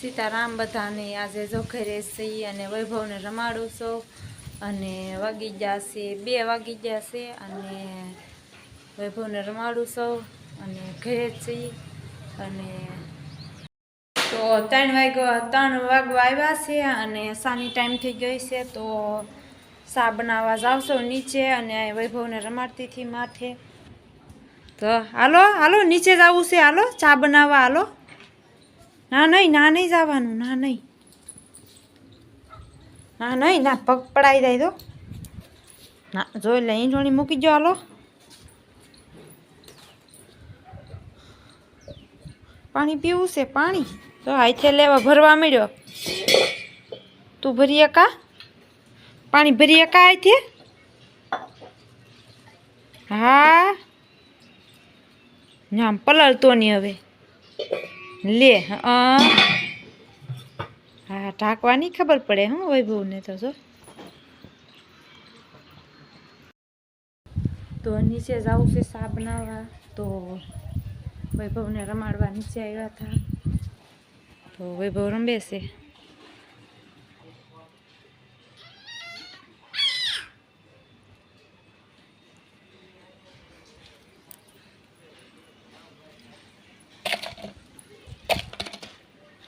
સીતારામ બધાને આજે જો છીએ અને વૈભવને રમાડું છું. અને વાગી ગયા છે, બે વાગી ગયા છે અને વૈભવને રમાડું છું અને ઘરે અને તો ત્રણ વાગ્યો, ત્રણ વાગવા આવ્યા છે અને સાની ટાઈમ થઈ ગઈ છે. તો સા બનાવવા જાવશો નીચે અને વૈભવને રમાડતી હતી માથે. તો હાલો હાલો, નીચે જવું છે, હાલો, ચા બનાવવા, હાલો. ના નહીં ના નહીં જવાનું, ના નહીં. ના નહીં, ના પગ પડાવી જાય તો. ના, જોઈ લે ઈંટોણી મૂકી જો હાલો. પાણી પીવું છે, પાણી. તો હાથે લેવા ભરવા મળ્યો તું ભરીએ કા? પાણી ભરીએ કા હાથે? હા. ના, પલળતો નહીં હવે. લે હા, ઢાંકવાની ખબર પડે, હું, વૈભવને તો, જો. તો નીચે જવું છે સા બનાવવા તો વૈભવને રમાડવા નીચે આવ્યા હતા તો વૈભવ રમે છે.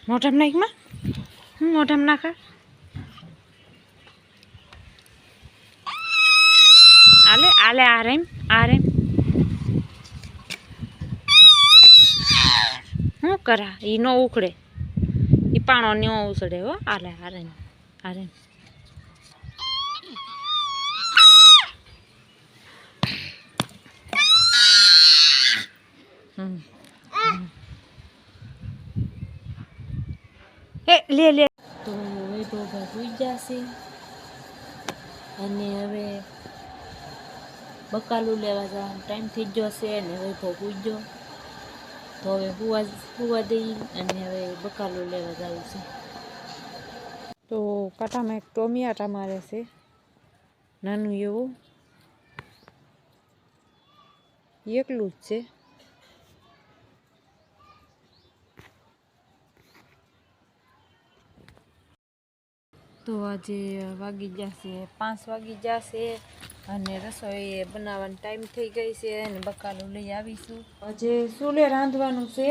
મોઢામાં નાખમાં હું મોઢામ નાખા. આલે આલે, આ રેમ આ રેમ. શું કરા? એ નો ઉખડે. એ પાણો ન ઉછળે હો. આલે, આ રેમ આ રેમ. હમ. એ લે લે. તો વૈભવ ભૂઈ જશે. અને હવે બકાલું લેવા જવાનો ટાઈમ થઈ ગયો છે અને વૈભવ પૂજ્યો તો હવે હુવા હુવા દઈ અને હવે બકાલું લેવા જવું છે. તો કાંટામાં એક ટોમિયાટા મારે છે. નાનું એવું. એકલું જ છે. તો આજે વાગી જશે પાંચ વાગી જશે અને રસોઈ બનાવવાનો ટાઈમ થઈ ગઈ છે અને બકાલું લઈ આવીશું. આજે સુલે રાંધવાનું છે.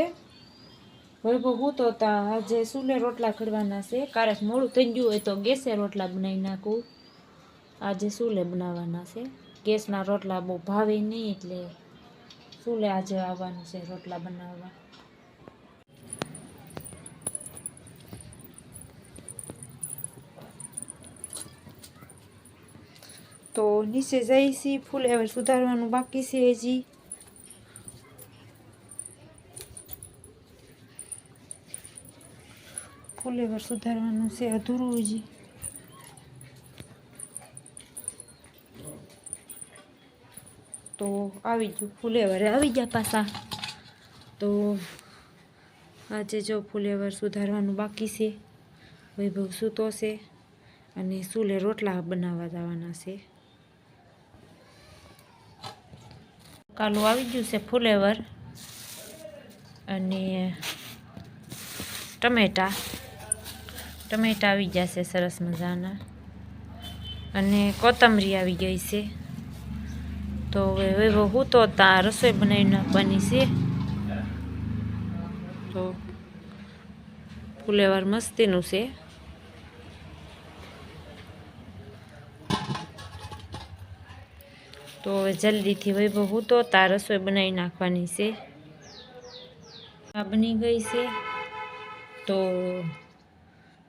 વૈભવ હું તો આજે સુલે રોટલા ખડવાના છે. કારક મોડું થઈ ગયું હોય તો ગેસે રોટલા બનાવી નાખું. આજે સુલે બનાવવાના છે. ગેસના રોટલા બહુ ભાવે નહીં એટલે સુલે આજે આવવાનું છે રોટલા બનાવવા. તો નીચે જઈશી ફૂલ હવે સુધારવાનું બાકી છે હજી. ફુલેવર સુધારવાનું છે અધૂરું હજી. તો આવી ગયું ફુલેવર આવી ગયા પાછા. તો આજે જો ફુલેવર સુધારવાનું બાકી છે, વૈભવ સૂતો છે અને સુલે રોટલા બનાવવા જવાના છે. કાલું આવી ગયું છે ફુલેવર અને ટમેટા. ટમેટા આવી ગયા છે સરસ મજાના. અને કોથમરી આવી ગઈ છે. તો હવે હું તો ત્યાં રસોઈ બનાવી નાખવાની છે. તો ફુલેવર મસ્તીનું છે. તો જલ્દીથી વૈભવ તો તા રસોઈ બનાવી નાખવાની છે. આ બની ગઈ છે. તો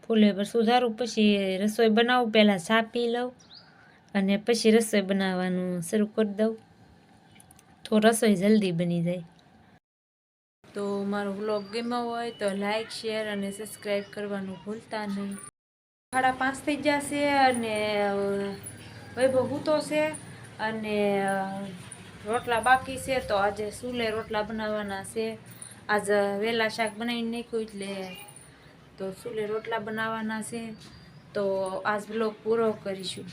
ફુલેવર સુધારું, પછી રસોઈ બનાવું, પહેલાં ચા પી લઉં અને પછી રસોઈ બનાવવાનું શરૂ કરી દઉં. તો રસોઈ જલ્દી બની જાય. તો મારો વ્લોગ ગમ્યો હોય તો લાઇક શેર અને સબસ્ક્રાઈબ કરવાનું ભૂલતા નહીં. સાડા પાંચ થઈ જશે અને વૈભવ હૂતો છે. અને રોટલા બાકી છે તો આજે સુલે રોટલા બનાવવાના છે. આજ વહેલા શાક બનાવીને નાખ્યું એટલે તો સુલે રોટલા બનાવવાના છે. તો આજ બ્લોગ પૂરો કરીશું.